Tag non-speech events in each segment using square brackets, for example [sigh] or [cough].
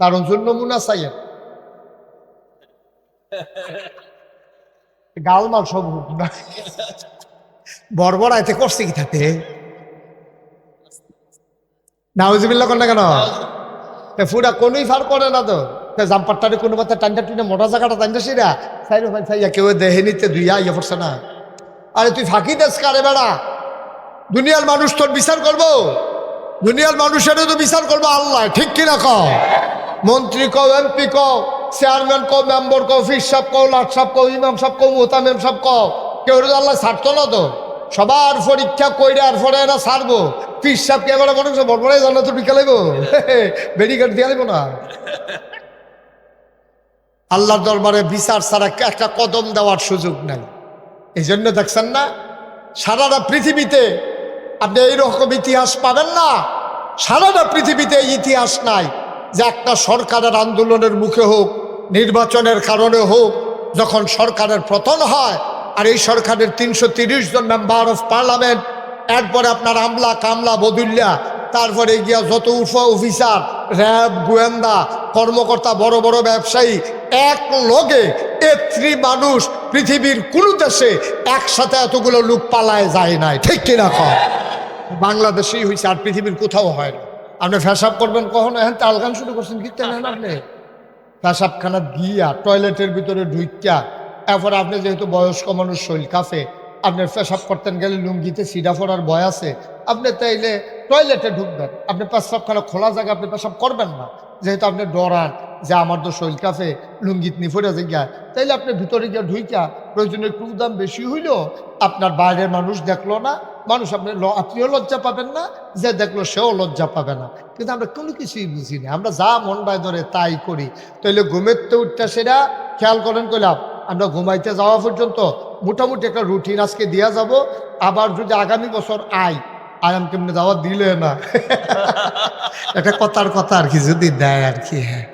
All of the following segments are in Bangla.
তার ওজন নমুনা চাইয়েন [laughs] গালমাল সব না করছে কি তাতে? নাউজিবিল্লা কর না কেন? কোনোই ফার করে না তো। জাম্পারটারে কোনো মতে টান্ডা টুনে মোটা জায়গাটা টান্ডা সিরা। সাইড ভাই সাইয়া কেউ দেহে নিতে দুইয়া ইয়ে পড়ছে না। আরে তুই ফাঁকি দেশ কারে বেড়া? দুনিয়ার মানুষ তোর বিচার করব? দুনিয়ার মানুষেরও তো বিচার করব আল্লাহ ঠিক কিনা কও? মন্ত্রী কও, এমপি কও, চেয়ারম্যান কও, মেম্বার কও ফিস সাহেব কও, লাট সাহেব কও, ইমাম সাহেব কও, মোতামেম সাহেব কও, কেউ আল্লাহ ছাড়তো না তো? সবার পরীক্ষা কইরে আর পরে এরা ছাড়বো। ফিস সাহেবকে এবারে মনে বড় বড়াই জানা তো ঢুকে লাগবো বেডিগার্ড দিয়ে লাগবো না। আল্লাহর দরবারে বিচার ছাড়া একটা কদম দেওয়ার সুযোগ নাই। এই জন্য দেখছেন না, সারাটা পৃথিবীতে আপনি এইরকম ইতিহাস পাবেন না। সারাটা পৃথিবীতে ইতিহাস নাই। যে একটা সরকারের আন্দোলনের মুখে হোক, নির্বাচনের কারণে হোক, যখন সরকারের পতন হয়, আর এই সরকারের তিনশো জন মেম্বার অফ পার্লামেন্ট এরপরে আপনার আমলা কামলা বদুল্লা তারপরে গিয়া যত উফ অফিসার র্যাব, গোয়েন্দা, কর্মকর্তা, বড় বড় ব্যবসায়ী, এক লগে এত্রি মানুষ পৃথিবীর কোনো দেশে একসাথে এতগুলো লোক পালায় যায় নাই। ঠিক কিনা কর বাংলাদেশেই হয়েছে আর পৃথিবীর কোথাও হয় না আপনি ফেসাব করবেন কখন? এখন তাল গান শুরু করছেন কি তেলেন আপনি? পেশাবখানা গিয়া টয়লেটের ভিতরে ঢুইকা, এরপরে আপনি যেহেতু বয়স্ক মানুষ, শৈল কাফে, আপনি পেশাব করতেন গেলে লুঙ্গিতে সিডা ফোড়ার ভয় আছে। আপনি তাইলে টয়লেটে ঢুকবেন। আপনি পেশাবখানা খোলা জায়গায় আপনি পেশাব করবেন না। যেহেতু আপনি ডরান যে আমার তো শৈল কাফে লুঙ্গিত নিফরে জায়গা তাইলে আপনি ভিতরে গিয়ে ঢুইকা প্রয়োজনে একটু দাম বেশি হইল, আপনার বাইরের মানুষ দেখল না, মানুষ আপনি আপনিও লজ্জা পাবেন না, যে দেখল সেও লজ্জা পাবে না। কিন্তু আমরা কোনো কিছুই বুঝি না, আমরা যা মন বায় ধরে তাই করি। তাইলে ঘুমের তো উঠতে সেটা খেয়াল করেন কইলাম, আমরা ঘুমাইতে যাওয়া পর্যন্ত মোটামুটি একটা রুটিন আজকে দেওয়া যাব, আবার যদি আগামী বছর আই আয়াম কেমনি যাওয়া দিলে না? [laughs] এটা কথার কথা আর কি যদি দেয় আর কি হ্যাঁ।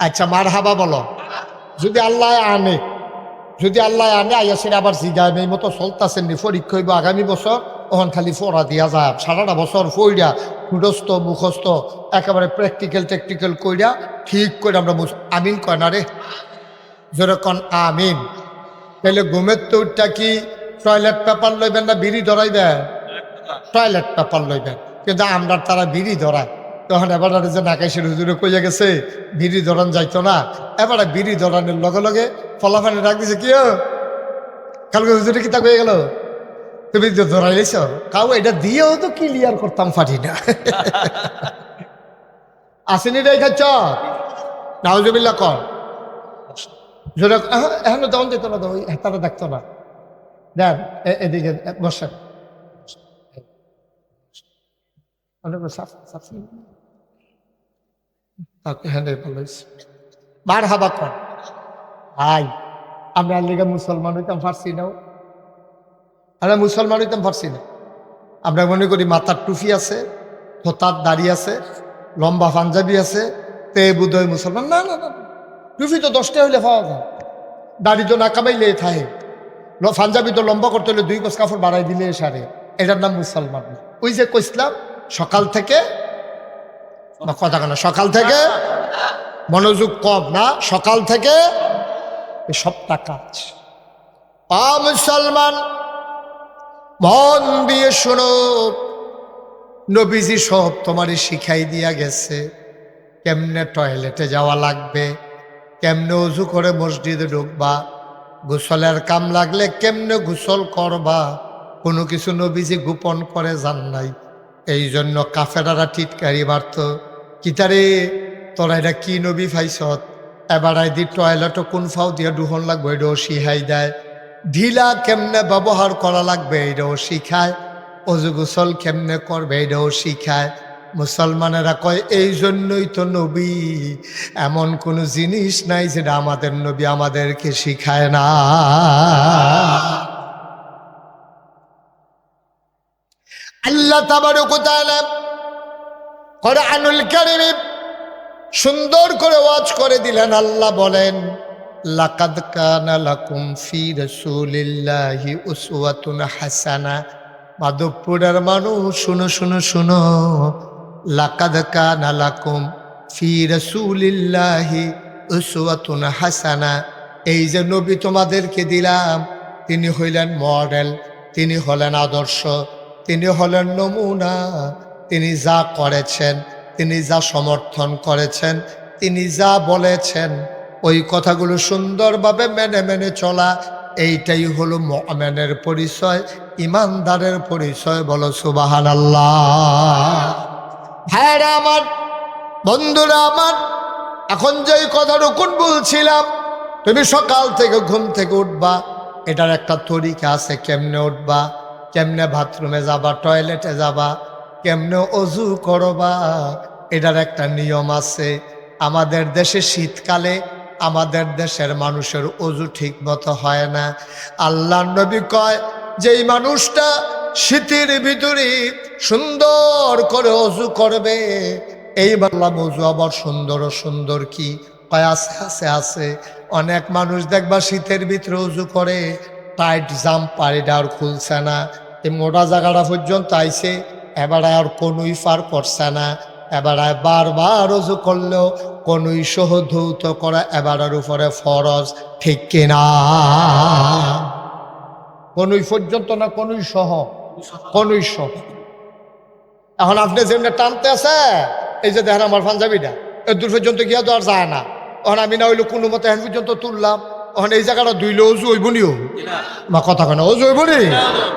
আচ্ছা মার হাবা বলো। যদি আল্লাহ আনে যদি আল্লাহ আনে আইয়া সেটা আবার জিগায় এই মতো চলতেছেন নি পরীক্ষা হইব আগামী বছর ওখান খালি ফোড়া দিয়া যায় সারাটা বছর ফইরা মুখস্থ মুখস্থ একেবারে প্র্যাকটিক্যাল টেকটিক্যাল কইরা ঠিক করে আমরা আমিন কয় না রে? যেরকম আমিন। তাহলে ঘুমের তোরটা কি টয়লেট পেপার লইবেন না বিড়ি ধরাইবেন? Toilet paper লইবেন। কিন্তু আমরা তারা বিড়ি ধরায় তখন এবার যে নাকাইশের হুজুরে কইয়া গেছে, বিড়ি ধরান যাইতো না। এবারে বিড়ি ধরানোর লগে লগে ফলাফানি ডাক দিছে, কি কালকে হুজুরে কি তা কয়ে গেল? তুমি তো ধরাইছ কাউ এটা দিয়েও তো ক্লিয়ার করতাম ফাটি না। [laughs] আসেনি রে খাচ্ছ? নাউজুবিল্লা কর। এখনও দম দিত না তো, ওই দেখতো না। দেন এদিকে বসেন। অনেক সাফ সাফ। হ্যাঁ ভালো হয়েছে মার হাবা কর। ভাই, আমরা লিগে মুসলমান হইতাম পারছি না আমরা মুসলমান হইতাম পারছি না আমরা মনে করি মাথার টুফি আছে ধোতার দাড়ি আছে, লম্বা পাঞ্জাবি আছে, তে বুধই মুসলমান। না না না। টুফি তো দশটা হইলে পাওয়া যায়। দাড়ি তো না কামাইলে থাকে। পাঞ্জাবি তো লম্বা করতে হলে দুই গজ কাপড় বাড়াই দিলে সারে। এটার নাম মুসলমান। ওই যে কইসলাম সকাল থেকে কথা কেন সকাল থেকে মনোযোগ কম না, সকাল থেকে সবটা কাজ আ মুসলমান, মন দিয়ে শোনো, নবীজি সব তোমারই শিখাই দিয়া গেছে, কেমনে টয়লেটে যাওয়া লাগবে, কেমনে উজু করে মসজিদে ঢুকবা, গোসলের কাম লাগলে কেমনে গোসল করবা, কোনো কিছু নবীজি গোপন করে জান নাই এই জন্য কাফেরারা টিটকারি মারত কিতারে তোরা এটা কি নবী ফাইছত এবার দি টয়লেটও কোন ফাও দিয়ে ডুহন লাগবে এটাও শিহাই দেয় ঢিলা কেমনে ব্যবহার করা লাগবে এটাও শিখায় অজু গোসল কেমনে করবে এটাও শিখায় মুসলমানেরা কয়, এই জন্যই তো নবী। এমন কোনো জিনিস নাই যেটা আমাদের নবী আমাদেরকে শিখায় না। আল্লাহ ওয়া তাআলা কোরআনুল কারীমে সুন্দর করে ওয়াজ করে দিলেন, আল্লাহ বলেন, লাকাদ কানা লাকুম ফি রাসূলিল্লাহি উসওয়াতুন হাসানা। মাধবপুরের মানুষ, শুনো শুনো শুনো, লাকাদ কানা লাকুম ফি রসুলিল্লাহি উসওয়াতুন হাসানা। এই যে নবী তোমাদেরকে দিলাম, তিনি হইলেন মডেল, তিনি হলেন আদর্শ, তিনি হলেন নমুনা তিনি যা করেছেন, তিনি যা সমর্থন করেছেন, তিনি যা বলেছেন, ওই কথাগুলো সুন্দরভাবে মেনে মেনে চলা, এইটাই হলো মমেনের পরিচয়, ইমানদারের পরিচয় বলো সুবাহান আল্লাহ আমার, বন্ধুরা আমার, এখন যেই কথাটুকুন বলছিলাম, তুমি সকাল থেকে ঘুম থেকে উঠবা, এটার একটা তরিকা আছে কেমনে উঠবা, কেমনে বাথরুমে যাবা, টয়লেটে যাবা কেমনে অজু করবা? এটার একটা নিয়ম আছে। আমাদের দেশে শীতকালে আমাদের দেশের মানুষের অজু ঠিক মতো হয় না। আল্লাহ নবী কয়, যেই মানুষটা শীতের ভিতরে সুন্দর করে অজু করবে, এই বললাম অজু আবার সুন্দর সুন্দর কি? কয়, আছে আছে আছে। অনেক মানুষ দেখবা শীতের ভিতরে উজু করে, টাইট জাম্পার এটা আর খুলছে না। এই মোটা জায়গাটা পর্যন্ত আইছে। এবার আর কোনোই পার করছে না। এবার বারবার উজু করলেও কোনোই সহ ধৌত করা এবারের উপরে ফরজ ঠিক কিনা কোনোই পর্যন্ত না কোনোই সহ কোনোই সহ। এখন আপনি যেমনি টানতে আছে এই যে দেখেন আমার পাঞ্জাবিটা এর দূর পর্যন্ত গিয়া তো আর যায় না। এখন আমি না হইল কোনো মতে এখন পর্যন্ত তুললাম। এখন এই জায়গাটা দুইলে অজু হইব নিও। বা কথা কেন অজু হইব নি?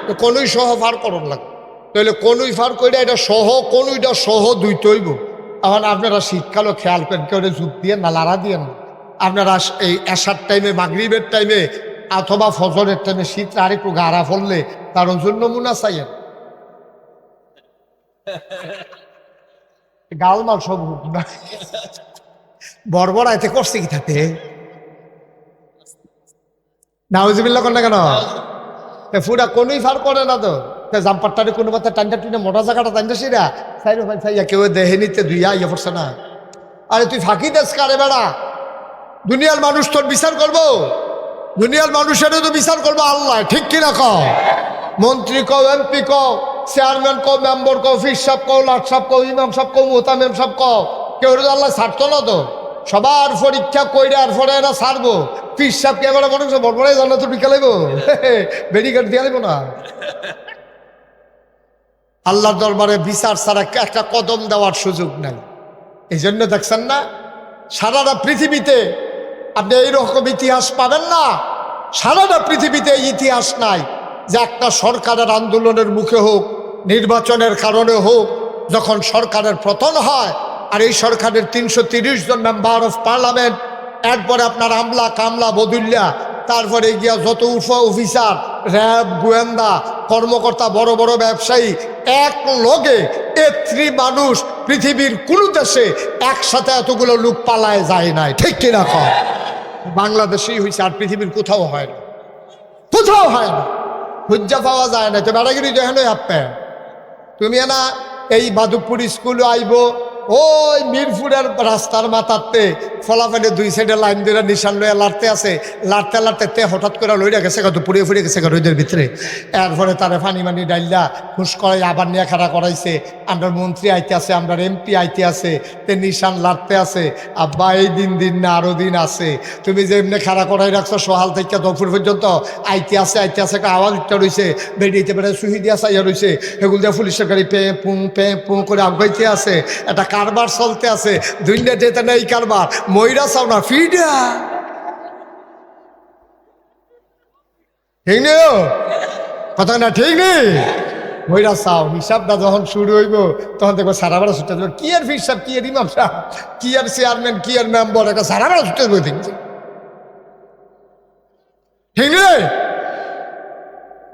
তো কোনোই সহ ফার করন লাগে তাহলে কোনোই ফার কইরা এটা সহ কোনোইটা সহ দুইতে হইব। এখন আপনারা শীতকালও খেয়াল করেন কেউ জুত দিয়ে না লাড়া দিয়ে না। আপনারা এই এসার টাইমে মাগরিবের টাইমে অথবা ফজরের টাইমে শীত আর একটু গাড়া ফললে তার জন্য নমুনা চাইয়েন। [laughs] গালমাল সব হোক না। বর্বর করছে কি তাতে? নাউজিবিল্লা কর না কেন? এ ফুটা কোনোই ফার করে না তে? জাম্পারটারে কোনো মতে টান্ডা টুনে মোটা জায়গাটা টান্ডা সিরা সাইড ভাই, সাইয়া, কেউ দেহে নিতে দুইয়া ইয়ে পড়ছে না। আরে তুই ফাঁকি দেশ কারে বেড়া? দুনিয়ার মানুষ তোর বিচার করব? দুনিয়ার মানুষেরও তো বিচার করব আল্লাহ, ঠিক কিনা কও মন্ত্রী কও, এমপি কও, চেয়ারম্যান কও, মেম্বার কও, ফিস সাহেব কও, লাট সাহেব কও, ইমাম সাহেব কও মোতামেম সাহেব কও, কেউ আল্লাহ ছাড়তো না তো? সবার পরীক্ষা কইরে আর পরে এরা ছাড়বো। ফিস সাহেবকে এবারে মনে করছে বড় বড় জানা তো ঢুকে লাগবো [laughs] বেরিকেড দিয়ে লাগবো না? আল্লাহর দরবারে বিচার ছাড়া একটা কদম দেওয়ার সুযোগ নাই। এই জন্য দেখছেন না, সারাটা পৃথিবীতে আপনি এইরকম ইতিহাস পাবেন না। সারাটা পৃথিবীতে ইতিহাস নাই যে একটা সরকারের আন্দোলনের মুখে হোক, নির্বাচনের কারণে হোক, যখন সরকারের পতন হয় আর এই সরকারের তিনশো জন মেম্বার অফ পার্লামেন্ট এরপরে আপনার আমলা কামলা বদুল্লা, তারপরে গিয়া যত উফ অফিসার র্যাব, গোয়েন্দা, কর্মকর্তা, বড় বড় ব্যবসায়ী এক লগে এত্রি মানুষ পৃথিবীর কোনো দেশে একসাথে এতগুলো লোক পালায় যায় নাই। ঠিক কিনা কর বাংলাদেশেই হয়েছে আর পৃথিবীর কোথাও হয় না। কোথাও হয় না। হুজ্জা পাওয়া যায় না। তো বেড়াগিরি যেন হাপ্পে তুমি না এই বাদুপুর স্কুল আইব ওই মিরপুরের রাস্তার মাথাতে ফলাফলে দুই সাইডে লাইন দিয়ে নিশান লইয়া লাড়তে আছে। লাড়তে লাড়তে তে হঠাৎ করে লইয়া গেছে কত পুড়িয়ে ফুড়িয়ে গেছে রোদের ভিতরে। এরপরে তারে ফানি মানি ডাইল্লা হুস করাই আবার নিয়ে খাড়া করাইছে। আমরা মন্ত্রী আইতে আছে, আমরা এমপি আইতে আছে, তে নিশান লাড়তে আছে। আব্বা, এই দিন দিন না, আরও দিন আছে। তুমি যে এমনি খাড়া করাই রাখছো, সহাল থেকে দুপুর পর্যন্ত আইতে আছে আইতে আছে আওয়াজ একটা রয়েছে বেরিয়েতে বেড়ে সুহি দিয়া চাইয়া রয়েছে সেগুলো দিয়ে পুলিশের গাড়ি পে, পুঁ পে, পুঁ করে আগাইতে আছে। একটা কারবার চলতে আছে। দুইটা যেতে নেই কারবার। ময়রা চাও না, ফিডা। ঠিক নেই কথা না, ঠিক নেই? ময়রা চাও, হিসাবটা যখন শুরু হইব, তখন দেখব সারা বেড়া ছুটে দেবো কি আর হিসাব, কি আর ইমাম সাহেব? কি আর চেয়ারম্যান কি আর মেম্বার একটা সারা বেড়া ছুটে দেবো দেখছি ঠিক নেই?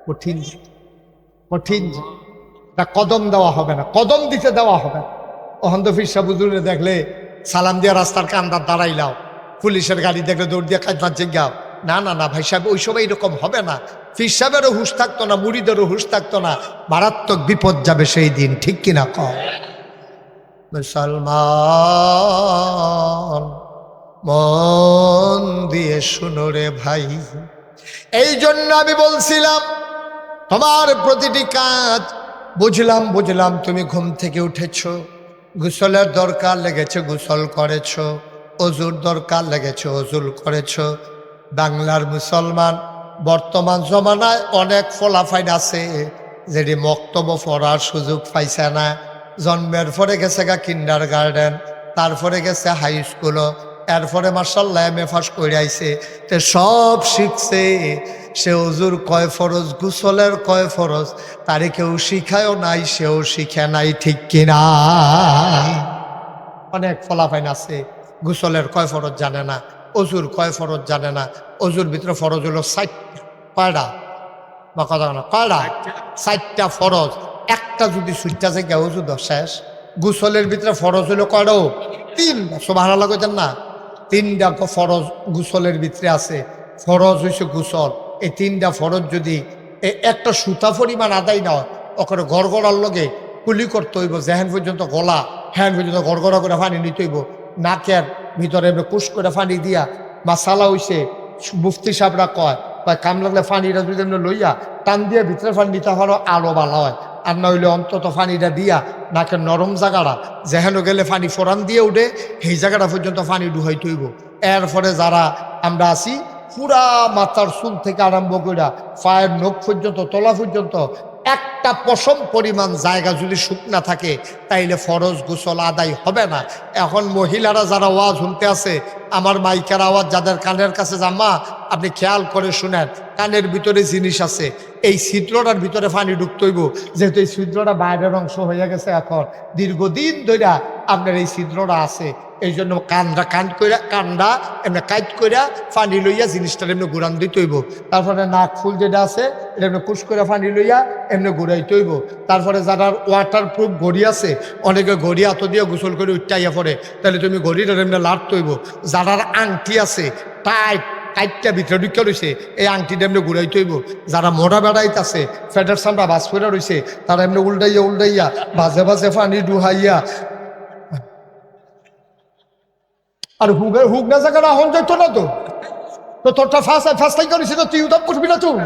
কঠিন। কঠিন। কদম দেওয়া হবে না। কদম দিতে দেওয়া হবে না। অহন্ত ফিরসা বুজুরে দেখলে সালাম দিয়া রাস্তার কান্দার দাঁড়াইলাও। পুলিশের গাড়ি দেখলে দৌড় দিয়ে কাজ বাজে গাও না না না, ভাই সাহেব, ওই সময় এরকম হবে না। ফির সাহেবেরও হুশ থাকতো না, মুড়িদেরও হুশ থাকতো না। মারাত্মক বিপদ যাবে সেই দিন, ঠিক কিনা কম মন দিয়ে শুনো রে ভাই। এই জন্য আমি বলছিলাম, তোমার প্রতিটি কাজ বুঝলাম বুঝলাম, তুমি ঘুম থেকে উঠেছ। গোসলের দরকার লেগেছে, গোসল করেছ, অজুর দরকার লেগেছে, অজুল করেছ। বাংলার মুসলমান বর্তমান জমানায় অনেক ফলাফাইন আছে, যেটি মক্তব্য পড়ার সুযোগ পাইছে না। জন্মের পরে গেছে গা কিন্ডার গার্ডেন তারপরে গেছে হাই স্কুলও এরপরে মার্শাল্লাহ এম এ ফাঁস করে আইছে তে সব শিখছে। সে অজুর কয় ফরজ? গুসলের কয় ফরজ? তারে কেউ শিখায়ও নাই সেও শিখে নাই ঠিক কিনা অনেক ফলাফাইন আছে। গুসলের কয় ফরজ জানে না অজুর কয় ফরজ জানে না অজুর ভিতরে ফরজ হলো ষাট কয়টা? বা কথা না কয়টা? ষাটটা ফরজ। একটা যদি সুইটটা থেকে অজু দ শেষ। গুসলের ভিতরে ফরজ হলো কয়টাও তিনটা। সোভানা লাগতেন না? তিনটা ফরজ গুসলের ভিতরে আছে। ফরজ হয়েছে গুসল। এই তিনটা ফরজ যদি একটা সুতা পরিমাণ আদায় না হয়, ওখানে গড়গড়ার লগে কুলি করতে হইব, যেহেন পর্যন্ত গলা হ্যান পর্যন্ত গড়গড়া করে পানি নিতে হইব, নাকের ভিতরে কুশ করে পানি দিয়া মাসালা হইছে, মুফতি সাহেবরা কয় বা কাম লাগলে পানিটা যদি এমনি লইয়া টান দিয়ে ভিতরে পানি নিতে পারো, আরও ভালো হয়। আর না হইলে অন্তত পানিটা দিয়া নাকের নরম জায়গাটা, যেহেন গেলে পানি ফোরান দিয়ে উঠে, সেই জায়গাটা পর্যন্ত পানি ডুহাই তৈব এরপরে যারা আমরা আছি পুরা মাথার চুল থেকে আরম্ভ করে পায়ের নখ পর্যন্ত, তলা পর্যন্ত একটা পশম পরিমাণ জায়গা যদি শুকনা থাকে, তাইলে ফরজ গোসল আদায় হবে না। এখন মহিলারা যারা ওয়াজ শুনতে আছে, আমার মাইকার আওয়াজ যাদের কানের কাছে জামা আপনি খেয়াল করে শুনেন, কানের ভিতরে জিনিস আছে, এই ছিদ্রটার ভিতরে পানি ঢুকতইব যেহেতু এই ছিদ্রটা বাইরের অংশ হয়ে গেছে এখন, দীর্ঘদিন ধরে আপনার এই ছিদ্রটা আছে, এই জন্য কান্দা কান কইরা কান্দা এমনি কাইট কইরা পানি লইয়া জিনিসটা এমনি ঘুরান দিতে হইব। তারপরে নাক ফুল যেটা আছে, এটা এমনি কুশ করে পানি লইয়া এমনি ঘুরাইতে হইব। তারপরে যারা ওয়াটার প্রুফ ঘড়ি আছে, অনেকে ঘড়ি হাত দিয়ে গোসল করে উঠাইয়া পড়ে, তাহলে তুমি ঘড়িটা এমনি লাট হইব। যারার আংটি আছে টাইট কাইটটা ভিতরে ঢুকে রয়েছে এই আংটিটা এমনি ঘুরাইতে হইব যারা মোটা বেড়াইত আছে ফেডার সামরা বাস করে রয়েছে তারা এমনি উল্টাইয়া উল্টাইয়া, বাজে বাজে পানি ডুহাইয়া আর হুগের হুক না জায়গাটা হন যেত না তো? তো তোরটা ফাঁস ফাঁসটাই করেছি তো তুই উদাপ করবি না তুই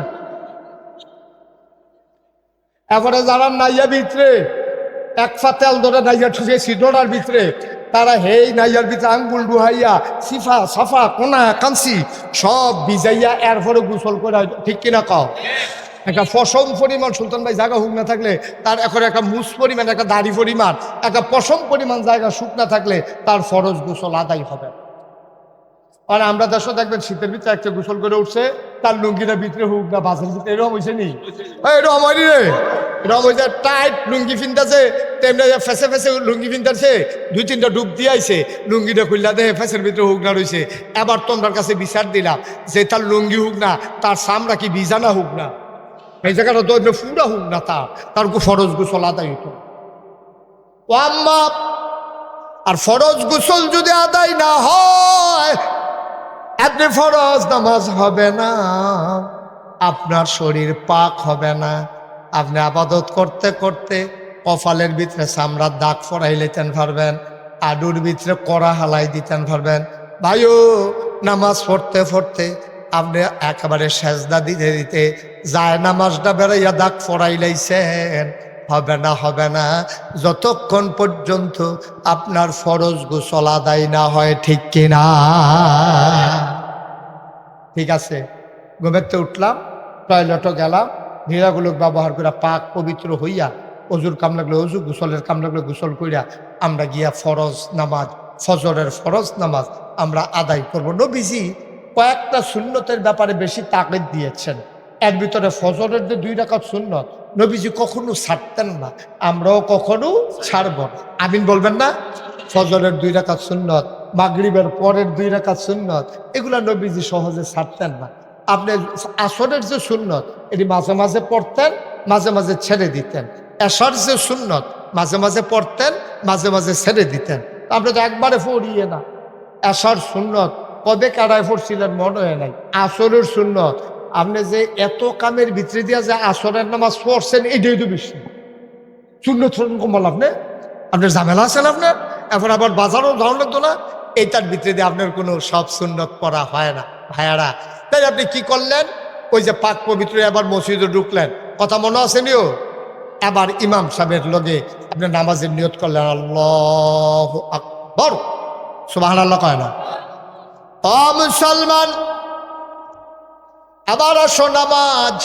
এবারে যারা নাইয়া ভিতরে এক ফা তেল ধরে নাইয়া ঠুকে সিডোনার ভিতরে তারা, হেই নাইয়ার ভিতরে আঙ্গুল ডুহাইয়া সিফা, সাফা, কোনা, কাঞ্চি, সব ভিজাইয়া এরপরে গোসল করে ঠিক কিনা কও? একটা পশম পরিমাণ, সুলতান ভাই জায়গা হুক না থাকলে, তার এখন একটা মুস পরিমাণ, একটা দাড়ি পরিমাণ, একটা পশম পরিমাণ জায়গা শুকনা থাকলে, তার ফরজ গোসল আদায় হবে। আর আমরা দেশে দেখবেন, শীতের ভিতরে একটা গোসল করে উঠছে, তার লুঙ্গিটা ভিতরে হুক না বাজার ভিতরে, এরকম হয়েছে নি? এরকম হয়নি রে? হয়েছে টাইট লুঙ্গি ফিনতেছে তেমনি ফেসে ফেসে লুঙ্গি ফিনতেছে দুই তিনটা ডুব দিয়ে আইছে, লুঙ্গিটা খুললা দেহে ফেসের ভিতরে হুক না রয়েছে এবার তোমার কাছে বিচার দিলাম যে তার লুঙ্গি হুক না, তার সামরা কি বিজানা হুক না? এই জায়গাটা তো ফুরা হুক না তার তার ফরজ গোসল আদায় হতো ও আম্মা, আর ফরজ গোসল যদি আদায় না হয় আপনি ফরজ নামাজ হবে না, আপনার শরীর পাক হবে না। আপনি আবাদত করতে করতে কপালের ভিতরে চামড়ার দাগ ফরাই লেতেন পারবেন, আডুর ভিতরে কড়া হালাই দিতেন পারবেন। ভাইও, নামাজ পড়তে পড়তে আপনি একেবারে সেজদা দিতে দিতে যায় নামাজটা বেড়াইয়া দাগ ফরাই লাইছেন। হবে না হবে না। যতক্ষণ পর্যন্ত আপনার ফরজ গোসল আদায় না হয়, ঠিক কিনা? ঠিক আছে। ঘুমেতে উঠলাম, টয়লেটও গেলাম। নীরাগুলো ব্যবহার করে পাক পবিত্র হইয়া অজুর কাম লাগলে অজু, গোসলের কাম লাগলে গোসল কইরা আমরা গিয়া ফরজ নামাজ, ফজরের ফরজ নামাজ আমরা আদায় করব। নবীজি কয়েকটা সুন্নতের ব্যাপারে বেশি তাকিদ দিয়েছেন। এর ভিতরে ফজরের যে দুই রাকাত সুন্নত, নবীজি কখনো ছাড়তেন না, আমরাও কখনো ছাড়ব আমিন বলবেন না? ফজরের দুই রাকাত সুন্নত, মাগরিবের পরের দুই রাকাত সুন্নত, এগুলা নবীজি সহজে ছাড়তেন না। আপনি আসরের যে সুন্নত, এটি মাঝে মাঝে পড়তেন, মাঝে মাঝে ছেড়ে দিতেন। এশার যে সুন্নত, মাঝে মাঝে পড়তেন, মাঝে মাঝে ছেড়ে দিতেন। আপনি তো একবারে পড়িয়ে না। এশার সুন্নত, কবে কারায় পড়ছিলেন মনে হয় নাই। আসরের সুন্নত, আপনি যে এত কামের ভিতরে দিয়া যে আসরের নামাজ পড়ছেন, এটাই তো বেশি। সুন্নত শুনুন কমাল আপনি। আপনার ঝামেলা আছেন আপনার? এখন আবার বাজারও যাওয়া তো না। এইটার ভিতরে দিয়ে আপনার কোনো সব সুন্নত পড়া হয় না। ভাইয়ারা তাই আপনি কি করলেন? ওই যে পাক পবিত্র এবার মসজিদে ঢুকলেন। কথা মনে আছে নিও? আবার ইমাম সাহেবের লগে আপনি নামাজের নিয়ত করলেন। আল্লাহ আকবর। সুবাহ আল্লাহ কয় না? মুসলমান আবার আসো নামাজ।